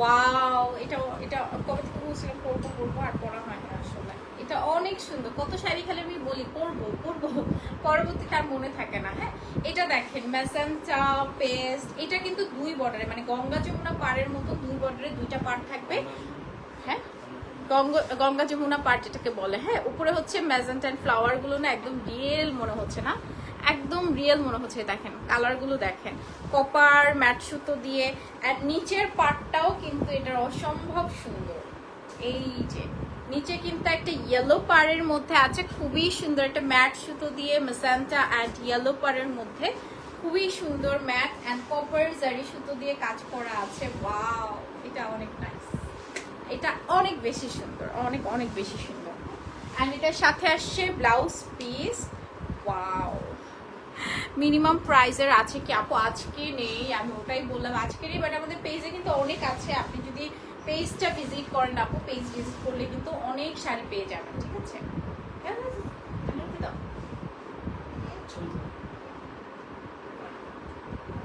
Wow এটা এটা কবে থেকে বলছিলাম পরবো পরবো আর করা হয় না আসলে। এটা অনেক সুন্দর। কত শাড়ি খালি আমি বলি করব করব পরবর্তীতে আর মনে থাকে না হ্যাঁ? এটা দেখেন ম্যাসেঞ্জা পেস্ট, এটা কিন্তু দুই বর্ডারে মানে গঙ্গা যমুনা পাড়ের মতো দুই বর্ডারে দুইটা পাড় থাকবে। হ্যাঁ? গঙ্গা যমুনা পার্ট যেটাকে বলে। হ্যাঁ উপরে হচ্ছে ম্যাজেন্টা অ্যান্ড ফ্লাওয়ারগুলো না একদম রিয়েল মনে হচ্ছে না। একদম রিয়েল মনে হচ্ছে দেখেন কালারগুলো দেখেন। কপার, ম্যাট সুতো দিয়ে আর নিচের পার্টটাও কিন্তু এটার অসম্ভব সুন্দর। এই যে, নিচে কিন্তু একটা ইয়েলো পাড়ের মধ্যে আছে, খুবই সুন্দর একটা ম্যাট সুতো দিয়ে মেসান্টা অ্যান্ড ইয়েলো পাড়ের মধ্যে। খুবই সুন্দর ম্যাট অ্যান্ড কপার জারি সুতো দিয়ে কাজ করা আছে ওয়াও এটা অনেক নাইস এটা অনেক বেশি সুন্দর অনেক অনেক বেশি সুন্দর অ্যান্ড এটার সাথে আসছে ব্লাউজ পিস ওয়াও মিনিমাম প্রাইজের আছে কি আপু আজকে নেই আমি ওটাই বললাম আজকে নেই বাট আমাদের পেজে কিন্তু অনেক আছে আপনি যদি পেজটা ভিজিট করেন আপু পেজ ভিজিট করলে কিন্তু অনেক শাড়ি পেয়ে যাবেন ঠিক আছে হ্যাঁ, হ্যাঁ, হ্যাঁ।